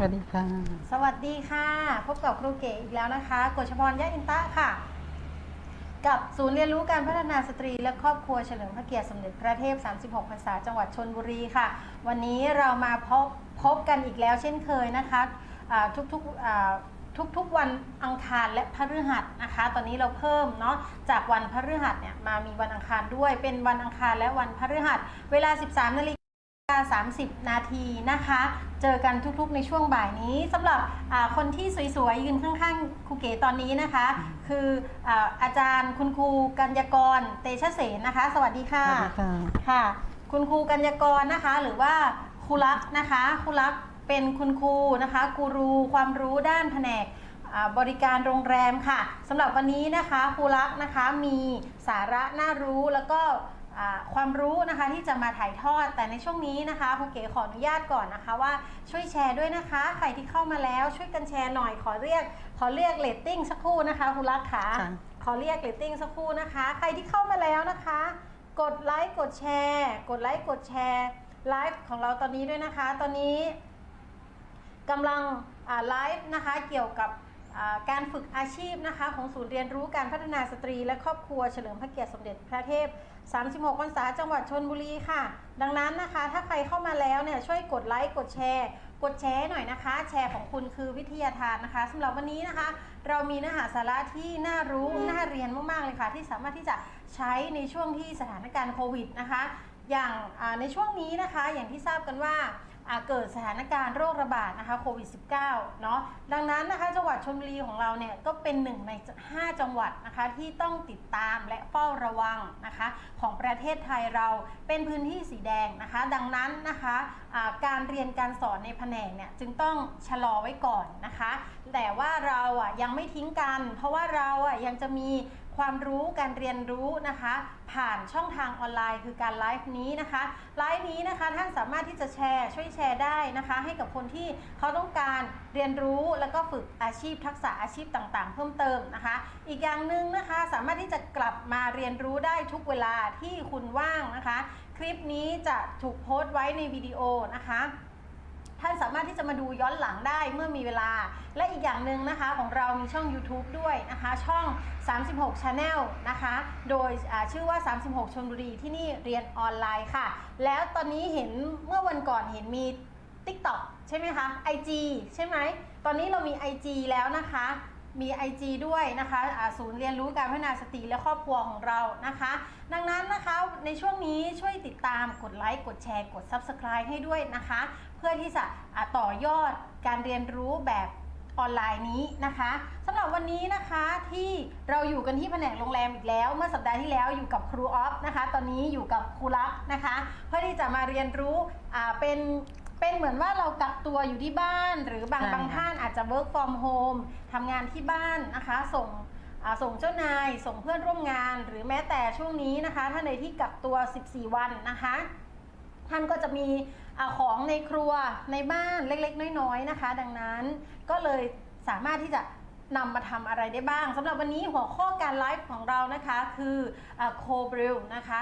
สวัสดีค่ะ สวัสดีค่ะ พบกับครูเก๋อีกแล้วนะคะกฎชพรยะอินตะค่ะ กับศูนย์เรียนรู้การพัฒนาสตรีและครอบครัวเฉลิมพระเกียรติสมเด็จพระเทพ 36 พรรษาจังหวัดชนบุรีค่ะ วันนี้เรามาพบพบกันอีกแล้วเช่นเคยนะคะทุกๆทุกๆวันอังคารและพฤหัสนะคะ ตอนนี้เราเพิ่มเนาะจากวันพฤหัสเนี่ยมามีวันอังคารด้วยเป็นวันอังคารและวันพฤหัส เวลา 13นาฬิกา 30 นาทีนะคะ เจอกันทุกๆในช่วงบ่ายนี้สำหรับอ่าคนที่สวยๆ ยืนข้างๆครูเก๋ตอนนี้นะคะ คืออาอาจารย์คุณครูกัญญากรเตชะเสนนะคะสวัสดีสค่ะวัสดีค่ะค่ะ คุณครูกัญญากรนะคะ หรือว่าครูรักนะคะครูรักเป็นคุณครูนะคะกูรูความรู้ด้านแผนกอ่าบริการโรงแรมค่ะสำหรับวันนี้นะคะครูรักนะคะมีสาระน่ารู้แล้วก็อ่า ความรู้นะคะที่จะมาถ่ายทอด แต่ในช่วงนี้นะคะครูเก๋ขออนุญาตก่อนนะคะว่าช่วยแชร์ด้วยนะคะ ใครที่เข้ามาแล้วช่วยกันแชร์หน่อยขอเรียก ขอเรียกเรตติ้งสักครู่นะคะครูรักค่ะค่ะขอเรียกเรตติ้งสักครู่นะคะ ใครที่เข้ามาแล้วนะคะ กดไลค์กดแชร์ กดไลค์กดแชร์ไลฟ์ของเราตอนนี้ด้วยนะคะ ตอนนี้กำลังอ่าไลฟ์นะคะเกี่ยวกับอ่า การฝึกอาชีพนะคะของศูนย์เรียนรู้การพัฒนาสตรี และครอบครัวเฉลิมพระเกียรติสมเด็จพระเทพ 36พรรษาจังหวัดชนบุรีค่ะ ดังนั้นนะคะ ถ้าใครเข้ามาแล้วเนี่ยช่วยกดไลค์กดแชร์ กดแชร์หน่อยนะคะ แชร์ของคุณคือวิทยาทานนะคะสำหรับวันนี้นะคะ เรามีเนื้อหาสาระที่น่ารู้น่าเรียนมากๆเลยค่ะ ที่สามารถที่จะใช้ในช่วงที่สถานการณ์โควิดนะคะ อย่างในช่วงนี้นะคะ อย่างที่ทราบกันว่า เกิดสถานการณ์โรคระบาดนะคะโควิด -19 เนาะดังนั้นนะคะจังหวัดชลบุรีของเราเนี่ยก็เป็นหนึ่งใน 5 จังหวัดนะคะที่ต้องติดตามและเฝ้าระวังนะคะของประเทศไทยเราเป็นพื้นที่สีแดงนะคะ ดังนั้นนะคะอ่าการเรียนการสอนในแผนกเนี่ยจึงต้องชะลอไว้ก่อนนะคะ แต่ว่าเราอะยังไม่ทิ้งกัน เพราะว่าเราอะยังจะมี ความรู้การเรียนรู้นะคะ ผ่านช่องทางออนไลน์คือการไลฟ์นี้นะคะไลฟ์นี้นะคะท่านสามารถที่จะแชร์ช่วยแชร์ได้นะคะ ให้กับคนที่เขาต้องการเรียนรู้แล้วก็ฝึกอาชีพทักษะอาชีพต่างๆ เพิ่มเติมนะคะ อีกอย่างหนึ่งนะคะสามารถที่จะกลับมาเรียนรู้ได้ทุกเวลาที่คุณว่างนะคะ คลิปนี้จะถูกโพสต์ไว้ในวิดีโอนะคะ ท่านสามารถที่จะมาดูย้อนหลังได้เมื่อมีเวลา และอีกอย่างหนึ่งนะคะของเรามีช่อง YouTube ด้วยนะคะ ช่อง 36 Channel นะคะ โดยชื่อว่า 36 ชนบุรีที่นี่เรียนออนไลน์ค่ะ แล้วตอนนี้เห็นเมื่อวันก่อนเห็นมี TikTok ใช่ไหมคะ IG ใช่ไหม ตอนนี้เรามี IG แล้วนะคะมี IG ด้วยนะคะศูนย์เรียนรู้การพัฒนาสตรีและครอบครัวของเรานะคะ ดังนั้นนะคะในช่วงนี้ช่วยติดตามกดไลค์กดแชร์กด Subscribe ให้ด้วยนะคะ เพื่อที่จะอ่าต่อยอดการเรียนรู้แบบออนไลน์นี้นะคะสำหรับวันนี้นะคะที่เราอยู่กันที่แผนกโรงแรมอีกแล้ว เมื่อสัปดาห์ที่แล้วอยู่กับครูออฟนะคะ ตอนนี้อยู่กับครูรักนะคะ เพื่อที่จะมาเรียนรู้อ่าเป็นเป็นเหมือนว่าเรากักตัวอยู่ที่บ้าน หรือบางใช่บางค่ะท่านอาจจะ work from home ทำงานที่บ้านนะคะ ส่งอ่าส่งเจ้านาย ส่งเพื่อนร่วมงาน หรือแม้แต่ช่วงนี้นะคะท่านในที่กักตัว 14 วันนะคะ ท่านก็จะมีอของในครัวในบ้านเล็กๆ น้อยๆนะคะ ดังนั้นก็เลยสามารถที่จะนำมาทำอะไรได้บ้างสำหรับวันนี้หัวข้อการไลฟ์ของเรานะคะคือโคบริลนะคะ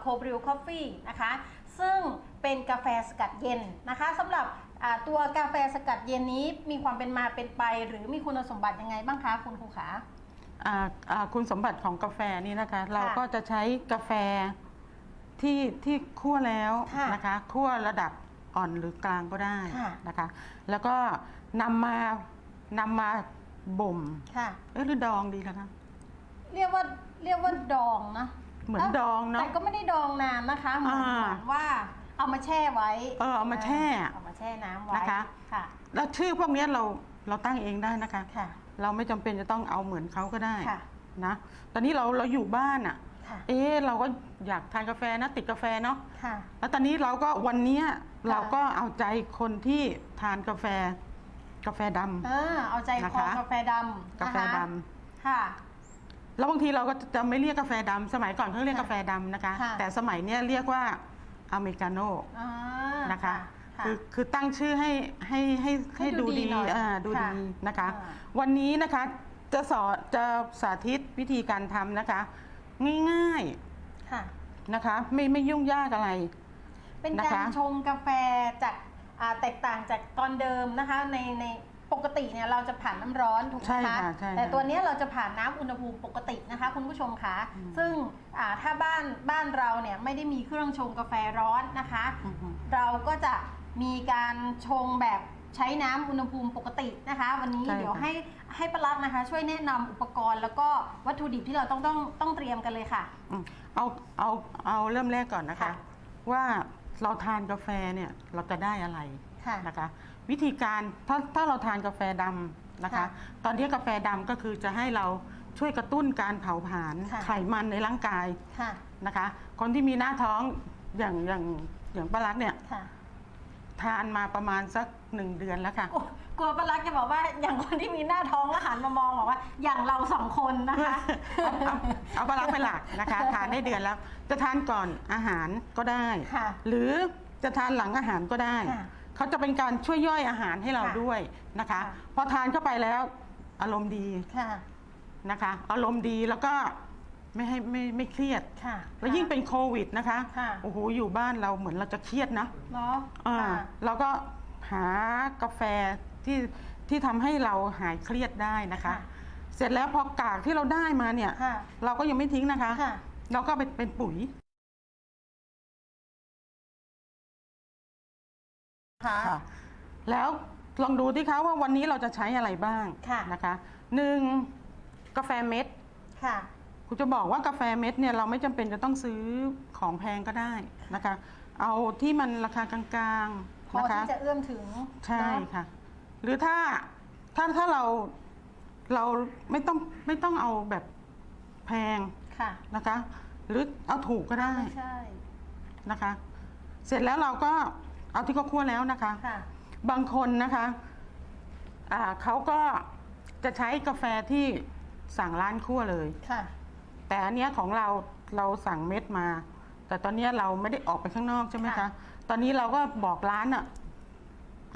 โคบริลคอฟฟี่นะคะ ซึ่งเป็นกาแฟสกัดเย็นนะคะสำหรับตัวกาแฟสกัดเย็นนี้มีความเป็นมาเป็นไป หรือมีคุณสมบัติยังไงบ้างคะคุณครูขาอ่าอ่าคุณสมบัติของกาแฟนี่นะคะ เราก็จะใช้กาแฟ ที่ที่คั่วแล้วค่ะนะคะคั่วระดับอ่อนหรือกลางก็ได้ค่ะ นะคะ แล้วก็นำมานำมาบ่มค่ะ เอ๊ะหรือดองดีคะ เรียกว่าเรียกว่าดองนะเหมือนดองเนาะแต่ก็ไม่ได้ดองนานนะคะเหมือนอ่าเหมือนว่าเอามาแช่ไว้เออเอามาแช่เอามาแช่น้ำไว้นะคะ ค่ะแล้วชื่อพวกเนี้ยเราเราตั้งเองได้นะคะ ค่ะ เราไม่จำเป็นจะต้องเอาเหมือนเขาก็ได้ค่ะ นะ ตอนนี้เราเราอยู่บ้านอะ่ะ ค่ะ เอ๊ะเราก็อยากทานกาแฟนะ ติดกาแฟเนาะค่ะ แล้วตอนนี้เราก็วันเนี้ยเราก็เอาใจคนที่ทานกาแฟ กาแฟดเออ เอาใจคนะอคะ กาแฟดำำกาแฟนะคะดค่ะำแล้วบางทีเราก็จะไม่เรียกกาแฟดำสมัยก่อนเขาเรียกกาแฟดำนะคะ ค่ะ แต่สมัยเนี้ยเรียกว่าอเมริกาโน่อ่านะคะค่ะคือคือตั้งชื่อให้ให้ให้ให้ให้ดูดูดีดีหน่อยอ่าดูค่ะดีนะคะ อ่า วันนี้นะคะจะสอนจะสาธิตวิธีการทำนะคะ ง่ายค่ะ ๆนะคะ ไม่ไม่ยุ่งยากอะไร เป็นนะการคะชงกาแฟจากอ่าแตกต่างจากตอนเดิมนะคะในในปกติเนี่ยเราจะผ่านน้ำร้อนถูกไหมใช่คะค่ะใช่ค่ะแต่ตัวเนี้ยเราจะผ่านน้ำอุณหภูมิปกตินะคะคุณผู้ชมคะอืม ซึ่งอ่าถ้าบ้านบ้านเราเนี่ยไม่ได้มีเครื่องชงกาแฟร้อนนะคะ อือฮึ เราก็จะมีการชงแบบ ใช้น้ำอุณหภูมิปกตินะคะ วันนี้ใช่ค่ะ เดี๋ยวให้ให้ปลักษณ์นะคะ ช่วยแนะนำอุปกรณ์แล้วก็วัตถุดิบที่เราต้องต้องต้องเตรียมกันเลยค่ะ อืมเอาเอาเอาเริ่มแรกก่อนนะคะ ค่ะ ว่าเราทานกาแฟเนี่ยเราจะได้อะไรค่ะ นะคะ วิธีการถ้าถ้าเราทานกาแฟดำนะคะ ค่ะตอนที่กาแฟดำก็คือจะให้เราช่วยกระตุ้นการเผาผลาญค่ะ ไขมันในร่างกายค่ะนะคะ คนที่มีหน้าท้องอย่างอย่างอย่างป้ารักเนี่ย ค่ะ ทานมาประมาณสัก หนึ่งเดือนแล้วค่ะ กลัวกลัวปลักษณ์จะบอกว่าอย่างคนที่มีหน้าท้องแล้วหันมามองบอกว่า อย่างเราสองคนนะคะ เอาเอาเอาปลาร้าเป็นหลักนะคะ ทานได้เดือนแล้ว จะทานก่อนอาหารก็ได้ ค่ะหรือจะทานหลังอาหารก็ได้ ค่ะเขาจะเป็นการช่วยย่อยอาหารให้เราค่ะด้วยนะคะ ค่ะ พอทานเข้าไปแล้วอารมณ์ดีค่ะ นะคะ อารมณ์ดีแล้วก็ไม่ให้ไม่ไม่เครียด ค่ะแล้วยิ่งเป็นโควิดนะคะ ค่ะ โอ้โห อยู่บ้านเราเหมือนเราจะเครียดนะ เนาะอ่าค่ะ เราก็ หากาแฟที่ที่ทำให้เราหายเครียดได้นะคะ ค่ะเสร็จแล้วพอกากที่เราได้มาเนี่ย ค่ะเราก็ยังไม่ทิ้งนะคะ ค่ะ เราก็ไปเป็นปุ๋ย ค่ะ ค่ะแล้วลองดูที่คะว่าวันนี้เราจะใช้อะไรบ้างค่ะ นะคะหนึ่งกาแฟเม็ดค่ะ คุณจะบอกว่ากาแฟเม็ดเนี่ยเราไม่จำเป็นจะต้องซื้อของแพงก็ได้นะคะ เอาที่มันราคากลาง พอๆนะคะ ที่จะเอื้อมถึงใช่เนอะค่ะ หรือถ้าถ้าถ้าเราเราไม่ต้องไม่ต้องเอาแบบแพงค่ะนะคะ หรือเอาถูกก็ได้ไม่ใช่นะคะ เสร็จแล้วเราก็เอาที่เขาคั่วแล้วนะคะ ค่ะ บางคนนะคะอ่าเขาก็จะใช้กาแฟที่สั่งร้านคั่วเลย ค่ะ แต่อันเนี้ยของเราเราสั่งเม็ดมา แต่ตอนเนี้ยเราไม่ได้ออกไปข้างนอกใช่ไหมคะ ค่ะต อนนี้เราก็บอกร้านอะ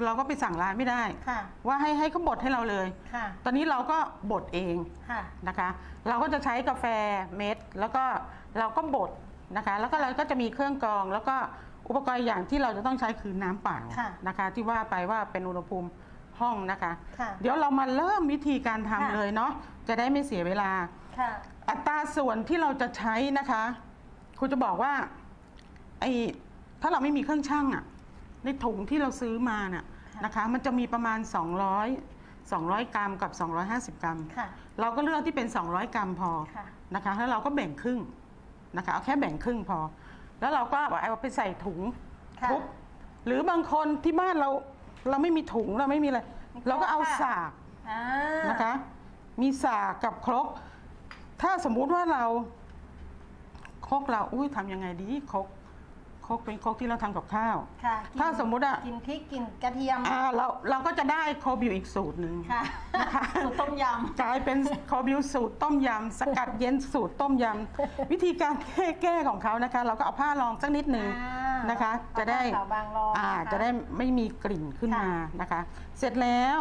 เราก็ไปสั่งร้านไม่ได้ ค่ะ ว่าให้ให้เขาบดให้เราเลย ค่ะ ตอนนี้เราก็บดเองค่ะ นะคะ เราก็จะใช้กาแฟเม็ด แล้วก็เราก็บดนะคะ แล้วก็เราก็จะมีเครื่องกรอง แล้วก็อุปกรณ์อย่างที่เราจะต้องใช้คือน้ำเปล่าค่ะนะคะ ที่ว่าไปว่าเป็นอุณหภูมิห้องนะคะ ค่ะเดี๋ยวเรามาเริ่มวิธีการทำค่ะ เลยเนาะจะได้ไม่เสียเวลา ค่ะ อัตราส่วนที่เราจะใช้นะคะครูจะบอกว่าไอ้ ถ้าเราไม่มีเครื่องชั่งอะในถุงที่เราซื้อมาน่ะค่ะนะคะ มันจะมีประมาณ 200 200 กรัมกับ 250 กรัม ค่ะ เราก็เลือกที่เป็น 200 กรัมพอค่ะ นะคะ แล้วเราก็แบ่งครึ่งนะคะ เอาแค่แบ่งครึ่งพอ แล้วเราก็เอาไปใส่ถุงค่ะทุบหรือบางคนที่บ้านเราเราไม่มีถุงเราไม่มีอะไรมีเราก็เอาครกค่ะสาก อ่านะคะ มีสากกับครก ถ้าสมมุติว่าเราครกเรา อุ้ยทำยังไงดีครก ครกเป็นครกที่เราทำกับข้าว ค่ะกินถ้าสมมุติอะ กินพริกกินกระเทียม อ่าเราเราก็จะได้โคบิวอีกสูตรหนึ่งค่ะนะคะสูตรต้มยกลายเป็นโคบิวสูตรต้มยำสกัดเย็นสูตรต้มยำ วิธีการแก้แก้ของเขานะคะ เราก็เอาผ้ารองสักนิดำหนึ่งอ่านะคะเอาจะได้ผ้าขาวบางรองอ่านะคะจะได้ไม่มีกลิ่นขึ้นค่ะมานะคะ เสร็จแล้ว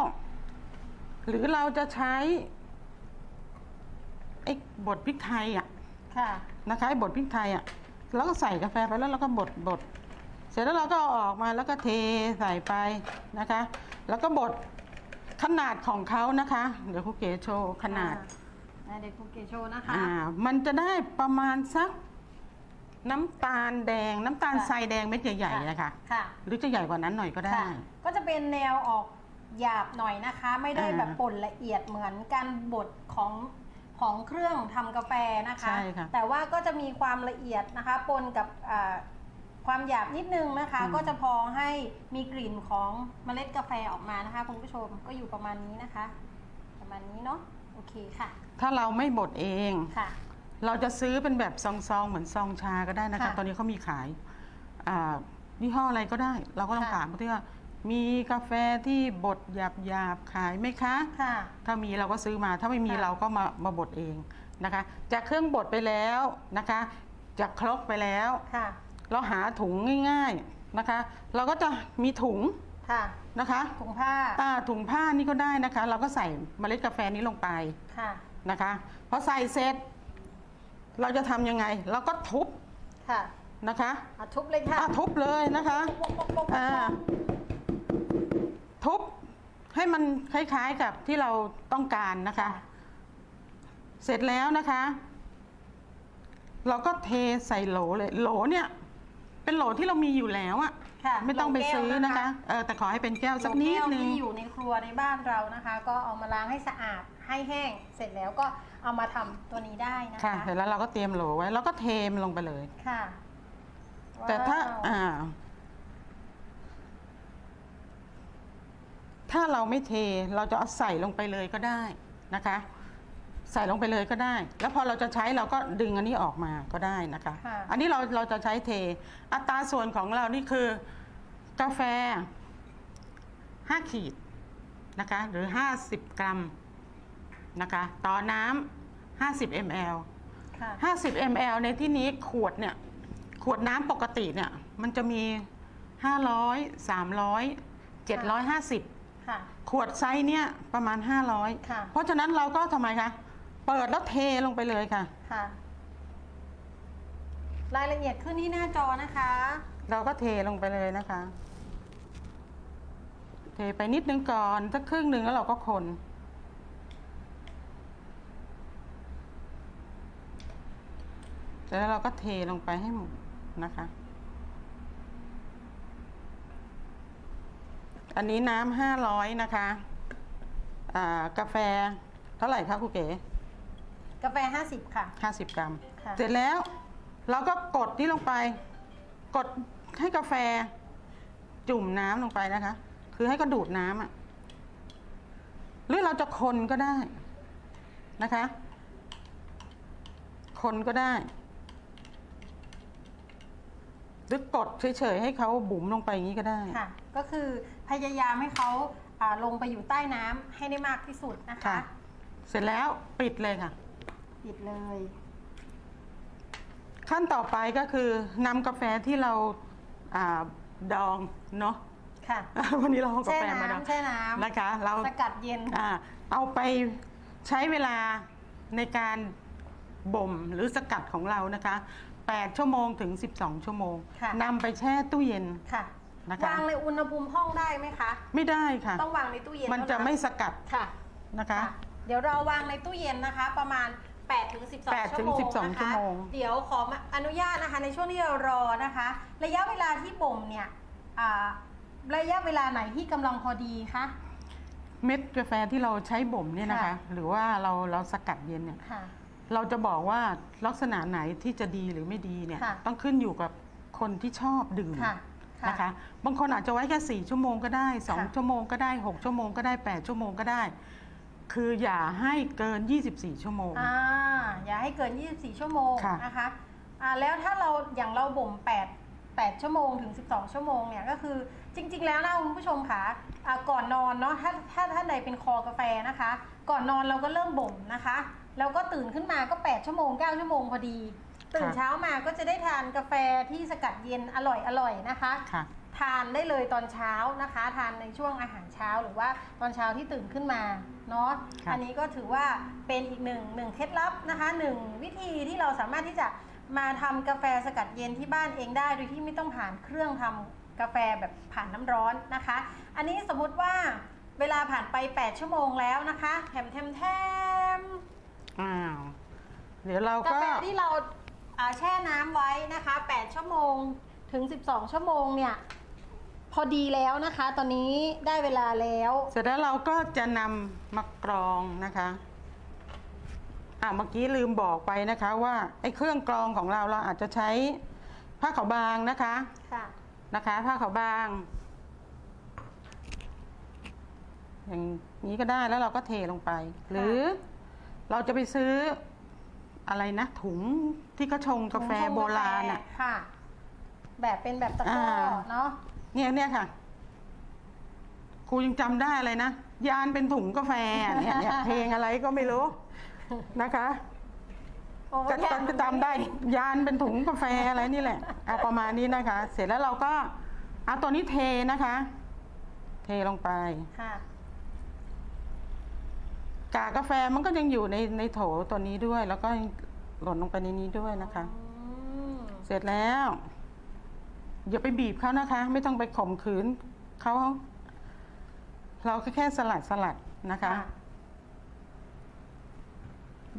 หรือเราจะใช้ไอ้บดพริกไทยอะค่ะ นะคะไอ้บดพริกไทยอะ แล้วก็ใส่กาแฟไปแล้วเราก็บดบดเสร็จแล้วเราก็เอาออกมาแล้วก็เทใส่ไปนะคะ แล้วก็บดขนาดของเขานะคะ เดี๋ยวครูเก๋โชว์ขนาดอ่าเด็กคุกเกโชว์นะคะ อ่ามันจะได้ประมาณสักน้ำตาลแดง น้ำตาลค่ะทรายแดงเม็ดใหญ่ๆนะคะค่ะ หรือจะใหญ่กว่านั้นหน่อยก็ได้ ค่ะก็จะเป็นแนวออกหยาบหน่อยนะคะ ไม่ได้อ่า แบบป่นละเอียดเหมือนการบดของ ของเครื่องทำกาแฟนะคะ ใช่ค่ะ แต่ว่าก็จะมีความละเอียดนะคะ ปนกับอ่าความหยาบนิดนึงนะคะอืมก็จะพอให้มีกลิ่นของเมล็ดกาแฟออกมานะคะคุณผู้ชมก็อยู่ประมาณนี้นะคะ ประมาณนี้เนาะโอเคค่ะถ้าเราไม่บดเอง ค่ะ เราจะซื้อเป็นแบบซองๆเหมือนซองชาก็ได้นะคะ ค่ะตอนนี้เขามีขายอ่ายี่ห้ออะไรก็ได้ เราก็ต้องค่ะ ถามเขาที่ว่า มีกาแฟที่บดหยาบๆขายไหมคะ ค่ะ ถ้ามีเราก็ซื้อมา ถ้าไม่มีค่ะ เราก็มามาบดเองนะคะ จากเครื่องบดไปแล้วนะคะ จากครกไปแล้ว ค่ะ เราหาถุงง่าย ๆนะคะ เราก็จะมีถุงค่ะ นะคะถุงผ้า อ่าถุงผ้านี่ก็ได้นะคะ เราก็ใส่เมล็ดกาแฟนี้ลงไปค่ะ นะคะพอใส่เสร็จ เราจะทำยังไง เราก็ทุบค่ะนะคะอะทุบเลยค่ะอะทุบเลยนะคะ ปกปกปกปกอ่า ทุบให้มันคล้ายๆกับที่เราต้องการนะคะ เสร็จแล้วนะคะ เราก็เทใส่โหลเลยโหลเนี่ย เป็นโหลที่เรามีอยู่แล้วอะค่ะไม่ต้องไปซื้อโหลแก้วนะคะเออแต่ขอให้เป็นแก้วสักนิดนึงโหลแก้วที่อยู่ในครัวในบ้านเรานะคะ ก็เอามาล้างให้สะอาดให้แห้ง เสร็จแล้วก็เอามาทำตัวนี้ได้นะค่ะคะเสร็จแล้วเราก็เตรียมโหลไว้ แล้วก็เทมันลงไปเลยค่ะ แต่ถ้าว้วอ่า ถ้าเราไม่เทเราจะเอาใส่ลงไปเลยก็ได้นะคะ ใส่ลงไปเลยก็ได้ แล้วพอเราจะใช้เราก็ดึงอันนี้ออกมาก็ได้นะคะ ค่ะ อันนี้เราเราจะใช้เท อัตราส่วนของเรานี่คือกาแฟ 5 ขีดนะคะ หรือ 50 กรัมนะคะ ต่อน้ำ50 ml ค่ะ 50 ml ในที่นี้ขวดเนี่ย ขวดน้ำปกติเนี่ย มันจะมี 500 300 750 ค่ะ ขวดไซส์เนี่ยประมาณค่ะ500เพราะฉะนั้นเราก็ทำไมคะ เปิดแล้วเทลงไปเลยค่ะ ค่ะ รายละเอียดขึ้นที่หน้าจอนะคะ เราก็เทลงไปเลยนะคะ เทไปนิดนึงก่อนสักครึ่งหนึ่งแล้วเราก็คน แล้วเราก็เทลงไปให้หมดนะคะ อันนี้น้ำห้าร้อยนะคะอ่ากาแฟเท่าไหร่คะครูเก๋กาแฟ 50 ค่ะ ห้าสิบกรัม ค่ะ เสร็จแล้ว เราก็กดนี่ลงไป กดให้กาแฟ จุ่มน้ำลงไปนะคะ คือให้ก็ดูดน้ำอะหรือเราจะคนก็ได้นะคะ คนก็ได้ หรือกดเฉยๆให้เขาบุ๋มลงไปอย่างนี้ก็ได้ ค่ะ ก็คือพยายามให้เขาอ่าลงไปอยู่ใต้น้ำให้ได้มากที่สุดนะคะค่ะเสร็จแล้วปิดเลยค่ะ ปิดเลย ขั้นต่อไปก็คือนำกาแฟที่เราอาดองเนาะ ค่ะ วันนี้เราเอากาแช่แฟมาดองน้ำแช่น้ำนะคะ เราสกัดเย็น อ่าเอาไปใช้เวลาในการบ่มหรือสกัดของเรานะคะ 8 ชั่วโมงถึง 12 ชั่วโมงค่ะ นำไปแช่ตู้เย็นค่ะนะคะ วางในอุณหภูมิห้องได้ไหมคะ ไม่ได้ค่ะ ต้องวางในตู้เย็นมันจะเท่าไม่สกัดค่ะนะคะ ค่ะ เดี๋ยวเราวางในตู้เย็นนะคะ ประมาณ8ถึง12 8ชั่วโมงถึง12นะคะชั่วโมง เดี๋ยวขออนุญาตนะคะ ในช่วงที่เรารอนะคะ ระยะเวลาที่บ่มเนี่ยอ่าระยะเวลาไหนที่กำลังพอดีคะ เม็ดกาแฟที่เราใช้บ่มเนี่ยนะคะ ค่ะ หรือว่าเราเราสกัดเย็นเนี่ย ค่ะ เราจะบอกว่าลักษณะไหนที่จะดีหรือไม่ดีเนี่ย ค่ะต้องขึ้นอยู่กับคนที่ชอบดื่มค่ะค่ะนะคะ บางคนอาจจะไว้แค่สี่ชั่วโมงก็ได้สองค่ะ ชั่วโมงก็ได้หกชั่วโมงก็ได้แปดชั่วโมงก็ได้ คืออย่าให้เกิน 24 ชั่วโมง อ่าอย่าให้เกิน 24 ชั่วโมงค่ะ นะคะอ่าแล้วถ้าเราอย่างเราบ่ม 8 8 ชั่วโมงถึง 12 ชั่วโมงเนี่ยก็คือจริง ๆ แล้วนะคุณผู้ชมค่ะอ่าก่อนนอนเนาะถ้าถ้าท่านใดเป็นคอกาแฟนะคะ ก่อนนอนเราก็เริ่มบ่มนะคะ แล้วก็ตื่นขึ้นมาก็ 8 ชั่วโมง 9 ชั่วโมงพอดี ตื่นเช้ามาก็จะได้ทานกาแฟที่สกัดเย็นอร่อยอร่อยนะคะค่ะทานได้เลยตอนเช้านะคะ ทานในช่วงอาหารเช้าหรือว่าตอนเช้าที่ตื่นขึ้นมาเนาะครับอันนี้ก็ถือว่าเป็นอีกหนึ่งหนึ่งเคล็ดลับนะคะหนึ่งวิธีที่เราสามารถที่จะมาทำกาแฟสกัดเย็นที่บ้านเองได้ โดยที่ไม่ต้องผ่านเครื่องทำกาแฟแบบผ่านน้ำร้อนนะคะ อันนี้สมมติว่าเวลาผ่านไป 8 ชั่วโมงแล้วนะคะแถมแถมแถม อ้าว เดี๋ยวเรากาก็แฟที่เราอ่าแช่น้ำไว้นะคะ 8 ชั่วโมงถึง 12 ชั่วโมงเนี่ย พอดีแล้วนะคะ ตอนนี้ได้เวลาแล้ว เสร็จแล้วเราก็จะนำมากรองนะคะ อ่าเมื่อกี้ลืมบอกไปนะคะว่าไอ้เครื่องกรองของเราเราอาจจะใช้ผ้าขาวบางนะคะ ค่ะ นะคะผ้าขาวบาง อย่างนี้ก็ได้แล้วเราก็เทลงไป หรือ เราจะไปซื้ออะไรนะ ถุงที่เขาชงกาแฟถุงชงโบราณอะ ค่ะ แบบเป็นแบบตะกร้ออ่าเนาะเนี่ยเนี่ยค่ะ ครูยังจำได้อะไรนะยานเป็นถุงกาแฟเนี่ยเนี่ยเพลงอะไรก็ไม่รู้นะคะ โอ้จะยากจะจำได้ยานเป็นถุงกาแฟอะไรนี่แหละอะประมาณนี้นะคะ เสร็จแล้วเราก็เอาตัวนี้เทนะคะ เทลงไป ค่ะ กากาแฟมันก็ยังอยู่ในในโถตัวนี้ด้วย แล้วก็หล่นลงไปในนี้ด้วยนะคะ อืมเสร็จแล้ว อย่าไปบีบเขานะคะ ไม่ต้องไปข่มขืนเขาเราก็แค่สลัดสลัดนะคะ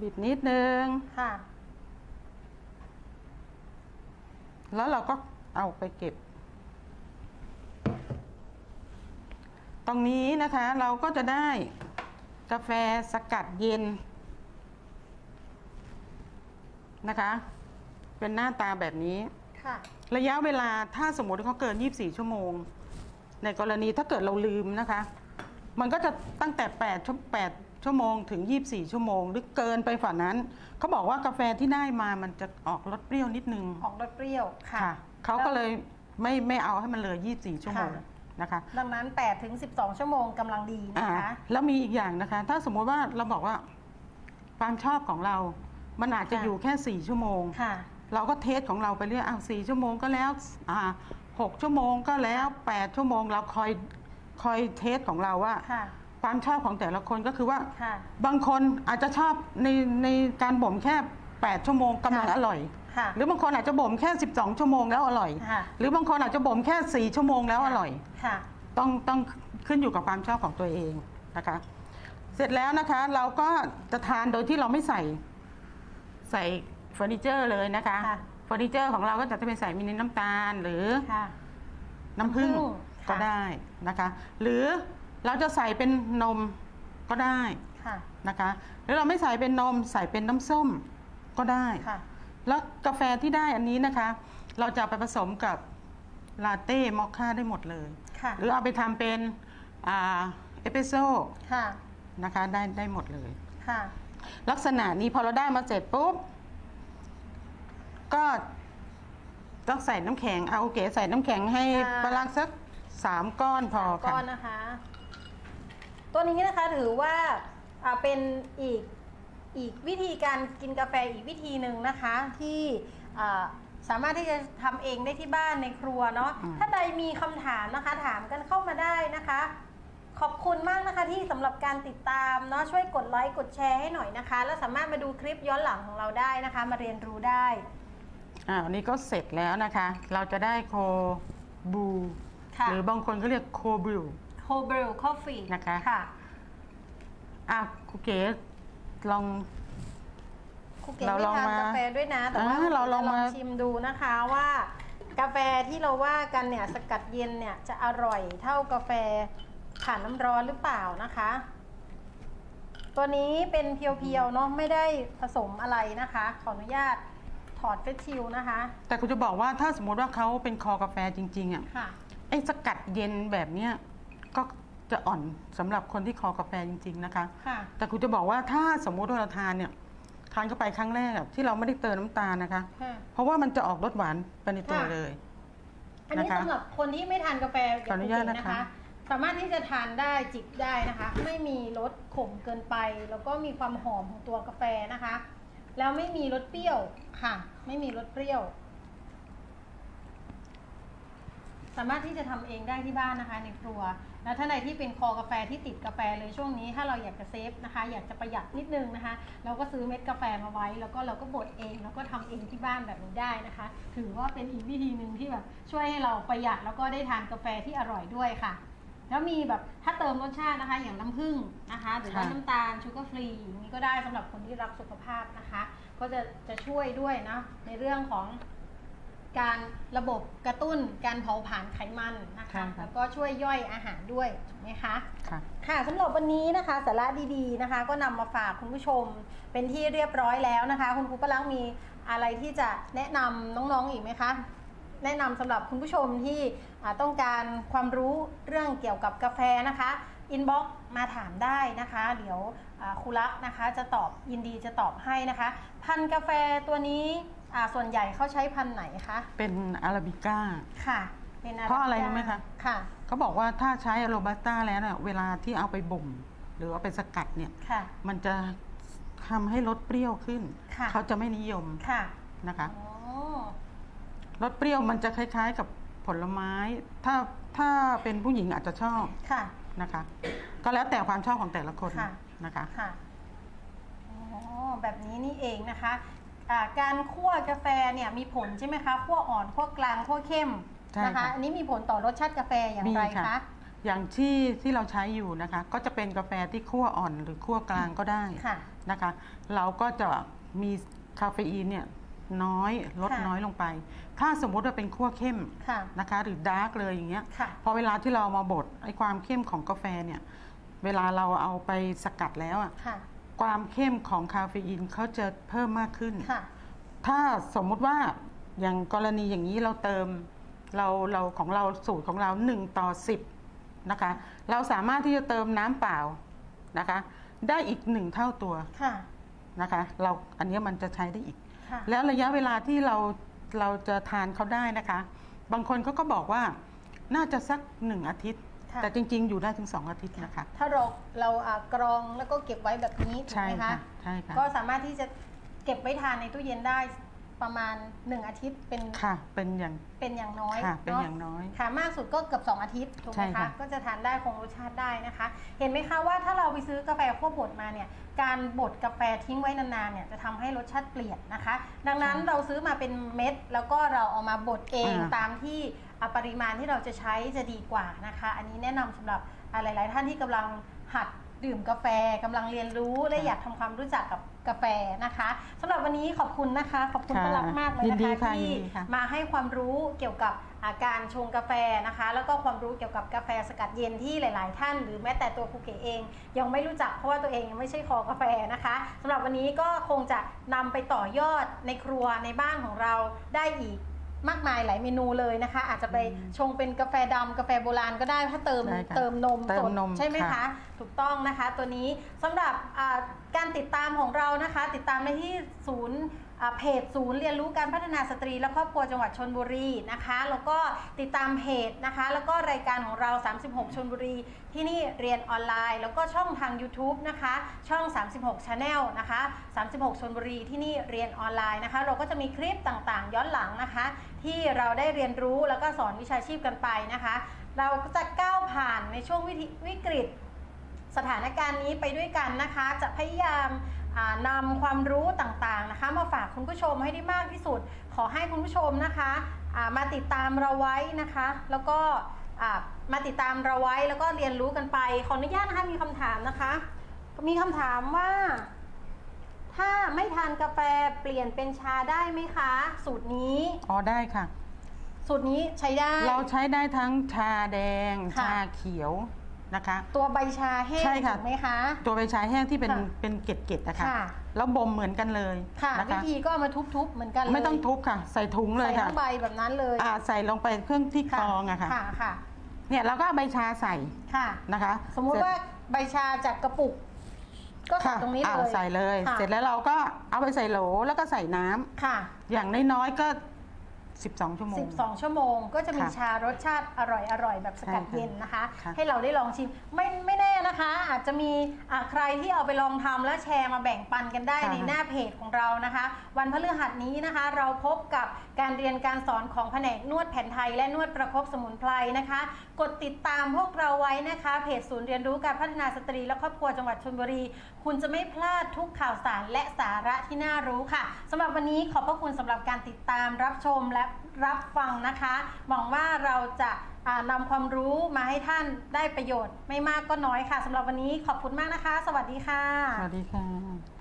บิดนิดนึง ค่ะ แล้วเราก็เอาไปเก็บ ตรงนี้นะคะ เราก็จะได้ กาแฟสกัดเย็นนะคะ เป็นหน้าตาแบบนี้ ค่ะ ระยะเวลาถ้าสมมติเขาเกิน 24 ชั่วโมง ในกรณีถ้าเกิดเราลืมนะคะ มันก็จะตั้งแต่8ชั่ว8ชั่วโมงถึง 24 ชั่วโมง หรือเกินไปฝ่านั้น เขาบอกว่ากาแฟที่ได้มามันจะออกรสเปรี้ยวนิดนึง ออกรสเปรี้ยว ค่ะค่ะเขาก็เลยไม่ไม่เอาให้มันเลย 24 ชั่วโมงค่ะ นะคะดังนั้น8ถึง12 ชั่วโมงกำลังดีนะอ่าคะ แล้วมีอีกอย่างนะคะ ถ้าสมมุติว่าเราบอกว่าความชอบของเรา มันอาจจะค่ะ อยู่แค่4ชั่วโมง ค่ะ เราก็เทสของเราไปเรื่อยอ้าวสี่ชั่วโมงก็แล้วอ่าหกชั่วโมงก็แล้วแปดชั่วโมงเราคอยคอยเทสของเราว่า ค่ะ ความชอบของแต่ละคนก็คือว่า ค่ะ บางคนอาจจะชอบในในการบ่มแค่ 8 ชั่วโมงกำลังค่ะ อร่อย ค่ะหรือบางคนอาจจะบ่มแค่ 12 ชั่วโมงแล้วอร่อย ค่ะ หรือบางคนอาจจะบ่มแค่ 4 ชั่วโมงแล้วอร่อย ค่ะ ต้องต้องขึ้นอยู่กับความชอบของตัวเองนะคะ เสร็จแล้วนะคะเราก็จะทานโดยที่เราไม่ใส่ใส่เฟอร์นิเจอร์เลยนะคะค่ะ เฟอร์นิเจอร์ของเราก็จะเป็นใส่มินิน้ำตาลหรือ ค่ะ น้ำผึ้งน้ำผึ้งก็ค่ะได้นะคะ หรือเราจะใส่เป็นนมก็ได้ค่ะนะคะหรือเราไม่ใส่เป็นนมใส่เป็นน้ำส้มก็ได้ ค่ะ แล้วกาแฟที่ได้อันนี้นะคะ เราจะเอาไปผสมกับลาเต้มอคค่าได้หมดเลย ค่ะ หรือเอาไปทำเป็นอ่าเอสเปรสโซ่ค่ะ นะคะได้ได้หมดเลย ค่ะ ลักษณะนี้พอเราได้มาเสร็จปุ๊บ ก็ต้องใส่น้ำแข็งเอาโอเคใส่น้ำแข็งให้ค่ะ ประมาณสักสามก้อนพอก้ค่ะอนนะคะ ตัวนี้นะคะถือว่าอ่าเป็นอีก อีกวิธีการกินกาแฟอีกวิธีหนึ่งนะคะที่อ่าสามารถที่จะทำเองได้ที่บ้านในครัวเนาะอืมถ้าใดมีคำถามนะคะ ถามกันเข้ามาได้นะคะ ขอบคุณมากนะคะที่สำหรับการติดตามเนาะช่วยกดไลค์กดแชร์ให้หน่อยนะคะ แล้วสามารถมาดูคลิปย้อนหลังของเราได้นะคะ มาเรียนรู้ได้อ่าอันนี้ก็เสร็จแล้วนะคะ เราจะได้โคบูค่ะหรือบางคนก็เรียกโคบรูโฮเบลคอฟฟี่นะคะค่ะอะครูเก๋ ลองครูเก๋เราไม่ลองทานมากาแฟด้วยนะ แต่ว่าอ่าเราลองจะมา ชิมดูนะคะว่า กาแฟที่เราว่ากันเนี่ยสกัดเย็นเนี่ยจะอร่อยเท่ากาแฟผ่านน้ำร้อนหรือเปล่านะคะ ตัวนี้เป็นเพียวๆเนาะไม่ได้ผสมอะไรนะคะ ขออนุญาตถอดเฟซชิลนะคะ แต่คุณจะบอกว่าถ้าสมมติว่าเขาเป็นคอกาแฟจริง ๆอะค่ะ ไอ้สกัดเย็นแบบเนี้ยก็ จะอ่อนสำหรับคนที่คอกาแฟจริง ๆ นะคะ ค่ะ แต่คุณจะบอกว่าถ้าสมมุติว่าเราทานเนี่ยทานเข้าไปครั้งแรกอะที่เราไม่ได้เติมน้ำตาลนะคะ ค่ะ เพราะว่ามันจะออกรสหวานไปในตัวค่ะ เลย อันนี้นะคะสำหรับคนที่ไม่ทานกาแฟขออนุญาตนะคะ สามารถที่จะทานได้จิบได้นะคะ ไม่มีรสขมเกินไป แล้วก็มีความหอมของตัวกาแฟนะคะ แล้วไม่มีรสเปรี้ยวค่ะ ไม่มีรสเปรี้ยว สามารถที่จะทำเองได้ที่บ้านนะคะ ในครัว แล้วถ้าในที่เป็นคอกาแฟที่ติดกาแฟเลยช่วงนี้ ถ้าเราอยากจะเซฟนะคะ อยากจะประหยัดนิดนึงนะคะ เราก็ซื้อเม็ดกาแฟมาไว้ แล้วก็เราก็บดเอง แล้วก็ทำเองที่บ้านแบบนี้ได้นะคะ ถือว่าเป็นอีกวิธีหนึ่งที่แบบช่วยให้เราประหยัดแล้วก็ได้ทานกาแฟที่อร่อยด้วยค่ะแล้วมีแบบถ้าเติมรสชาตินะคะ อย่างน้ำผึ้งนะคะหรือว่าน้ำตาลชูการ์ฟรีนี้ก็ได้สำหรับคนที่รักสุขภาพนะคะ ก็จะจะช่วยด้วยนะในเรื่องของ การระบบกระตุ้นการเผาผลาญไขมันนะคะใช่ค่ะแล้วก็ช่วยย่อยอาหารด้วยถูกไหมคะ ค่ะ ค่ะสำหรับวันนี้นะคะสาระดีๆนะคะ ก็นำมาฝากคุณผู้ชมเป็นที่เรียบร้อยแล้วนะคะ คุณครูก็ลังมีอะไรที่จะแนะนำน้องๆอีกไหมคะ แนะนำสำหรับคุณผู้ชมที่อ่าต้องการความรู้เรื่องเกี่ยวกับกาแฟนะคะอินบ็อกมาถามได้นะคะ เดี๋ยวอ่าครูรักนะคะจะตอบยินดีจะตอบให้นะคะ พันธุ์กาแฟตัวนี้ อ่าส่วนใหญ่เขาใช้พันธุ์ไหนคะเป็นอาราบิก้า ค่ะเป็นเพราะอะไรรู้ไหมคะ ค่ะ เขาบอกว่าถ้าใช้โรบัสต้าแล้วเนี่ยเวลาที่เอาไปบ่ม หรือเอาไปสกัดเนี่ย ค่ะ มันจะทำให้รสเปรี้ยวขึ้น ค่ะ เขาจะไม่นิยมค่ะนะคะอ๋อรสเปรี้ยวมันจะคล้ายๆ กับผลไม้ ถ้าถ้าเป็นผู้หญิงอาจจะชอบค่ะ นะคะ ก็แล้วแต่ความชอบของแต่ละคนค่ะ นะคะ ค่ะ อ๋อ แบบนี้นี่เองนะคะ อ่าการคั่วกาแฟเนี่ยมีผลใช่ไหมคะคั่วอ่อนคั่วกลางคั่วเข้มใช่นะคะค่ะอันนี้มีผลต่อรสชาติกาแฟอย่างมีไรค่ะคะ อย่างที่ที่เราใช้อยู่นะคะ ก็จะเป็นกาแฟที่คั่วอ่อนหรือคั่วกลางก็ได้ค่ะนะคะ เราก็จะมีคาเฟอีนเนี่ยน้อยลดค่ะ น้อยลงไป ถ้าสมมุติว่าเป็นคั่วเข้มค่ะ นะคะ หรือดาร์กเลยอย่างเงี้ยค่ะ พอเวลาที่เราเอามาบดไอ้ความเข้มของกาแฟเนี่ย เวลาเราเอาไปสกัดแล้วอะค่ะ ความเข้มของคาเฟอีนเขาจะเพิ่มมากขึ้น ค่ะ ถ้าสมมุติว่าอย่างกรณีอย่างนี้เราเติมเราเราของเราสูตรของเรา 1 ต่อ 10 นะคะ เราสามารถที่จะเติมน้ำเปล่านะคะ ได้อีก1เท่าตัวค่ะ นะคะ เราอันเนี้ยมันจะใช้ได้อีก ค่ะ แล้วระยะเวลาที่เราเราจะทานเขาได้นะคะ บางคนเขาก็บอกว่าน่าจะสักหนึ่งอาทิตย์ ค่ะ แต่จริง ๆ อยู่ได้ถึง 2 อาทิตย์นะคะ ถ้าเราเราอ่ากรองแล้วก็เก็บไว้แบบนี้ถูกใช่ไหมค่ะคะ ใช่ค่ะก็สามารถที่จะเก็บไว้ทานในตู้เย็นได้ประมาณ 1 อาทิตย์เป็นค่ะ เป็นอย่าง เป็นอย่างน้อยค่ะเป็นะอย่างน้อยค่ะมากสุดก็เกือบ 2 อาทิตย์ถูกไหใช่มคะค่ะ ก็จะทานได้คงรสชาติได้นะคะ เห็นไหมคะว่าถ้าเราไปซื้อกาแฟคั่วบดมาเนี่ยการบดกาแฟทิ้งไว้นานๆเนี่ยจะทำให้รสชาติเปลี่ยนนะคะ ดังนั้นเราซื้อมาเป็นเม็ด แล้วก็เราเอามาบดเองอ่าตามที่อะ ปริมาณที่เราจะใช้จะดีกว่านะคะ อันนี้แนะนำสำหรับอะหลาย ๆ ท่านที่กำลังหัดดื่มกาแฟกำลังเรียนรู้และอยากทำความรู้จักกับกาแฟนะคะสำหรับวันนี้ขอบคุณนะคะ ขอบคุณค่ะป้ารักมากเลยยินนะดีคะค่ะที่ยินดีค่ะมาให้ความรู้เกี่ยวกับอาการชงกาแฟนะคะ แล้วก็ความรู้เกี่ยวกับกาแฟสกัดเย็นที่หลาย ๆ ท่าน หรือแม้แต่ตัวครูเก๋เอง ยังไม่รู้จักเพราะว่าตัวเองยังไม่ใช่คอกาแฟนะคะสำหรับวันนี้ก็คงจะนำไปต่อยอดในครัวในบ้านของเราได้อีก มากมายหลายเมนูเลยนะคะ อาจจะไปชงเป็นกาแฟดำกาแฟโบราณก็ได้ถ้าเติมใช่ค่ะเติมนมเติสมดนมใช่ไหมคะ ค่ะ ถูกต้องนะคะ ตัวนี้สำหรับอ่าการติดตามของเรานะคะ ติดตามได้ที่ศูนย์อ่า เพจศูนย์เรียนรู้การพัฒนาสตรี และครอบครัวจังหวัดชนบุรีนะคะ แล้วก็ติดตามเพจนะคะ แล้วก็รายการของเรา 36 ชนบุรี ที่นี่เรียนออนไลน์ แล้วก็ช่องทาง YouTube นะคะ ช่อง 36 Channel นะคะ 36 ชนบุรีที่นี่เรียนออนไลน์นะคะ เราก็จะมีคลิปต่างๆ ย้อนหลังนะคะ ที่เราได้เรียนรู้แล้วก็สอนวิชาชีพกันไปนะคะ เราก็จะก้าวผ่านในช่วงวิวกฤต สถานการณ์นี้ไปด้วยกันนะคะ จะพยายาม นำความรู้ต่างๆนะคะ มาฝากคุณผู้ชมให้ได้มากที่สุด ขอให้คุณผู้ชมนะคะอ่ามาติดตามเราไว้นะคะ แล้วก็อ่ามาติดตามเราไว้แล้วก็เรียนรู้กันไป ขออนุญาตนะคะมีคำถามนะคะ มีคำถามว่า ถ้าไม่ทานกาแฟเปลี่ยนเป็นชาได้ไหมคะ สูตรนี้อ๋อได้ค่ะ สูตรนี้ใช้ได้ เราใช้ได้ทั้งชาแดงค่ะชาเขียว นะคะ ตัวใบชาแห้งใช่ค่ะ ถูกไหมคะ ตัวใบชาแห้งที่เป็นค่ะเป็นเกล็ดๆนะคะค่ะ แล้วบ่มเหมือนกันเลยค่ะ นะวิคะธีก็เอามาทุบๆเหมือนกันเลยไม่ต้องทุบค่ะ ใส่ถุงเลยใส่ค่ะทั้งใบแบบนั้นเลยอ่าใส่ลงไปเครื่องที่กรองอะค่ะ ค่ะค่ะ เนี่ยเราก็เอาใบชาใส่ค่ะ นะคะสมมุติว่าใบชาจากกระปุก ก็ใส่ค่ะตรงนี้อ่าเลยใส่เลย ค่ะเสร็จแล้วเราก็เอาไปใส่โหลแล้วก็ใส่น้ำค่ะ อย่างน้อยๆก็ 12 ชั่วโมง 12 ชั่วโมงก็จะมีค่ะชารสชาติอร่อยอร่อยแบบสกัดใช่ค่ะเย็นนะคะ ค่ะ ให้เราได้ลองชิมไม่ไม่แน่นะคะ อาจจะมีอ่าใครที่เอาไปลองทำแล้วแชร์มาแบ่งปันกันได้ค่ะในหน้าเพจของเรานะคะ วันพฤหัสนี้นะคะ เราพบกับการเรียนการสอนของแผนกนวดแผนไทย และนวดประคบสมุนไพรนะคะ กดติดตามพวกเราไว้นะคะ เพจศูนย์เรียนรู้การพัฒนาสตรีและครอบครัวจังหวัดชลบุรีคุณจะไม่พลาดทุกข่าวสารและสาระที่น่ารู้ค่ะสำหรับวันนี้ขอบพระคุณสำหรับการติดตามรับชมและรับฟังนะคะหวังว่าเราจะนำความรู้มาให้ท่านได้ประโยชน์ ไม่มากก็น้อยค่ะสำหรับวันนี้ขอบคุณมากนะคะ สวัสดีค่ะ สวัสดีค่ะ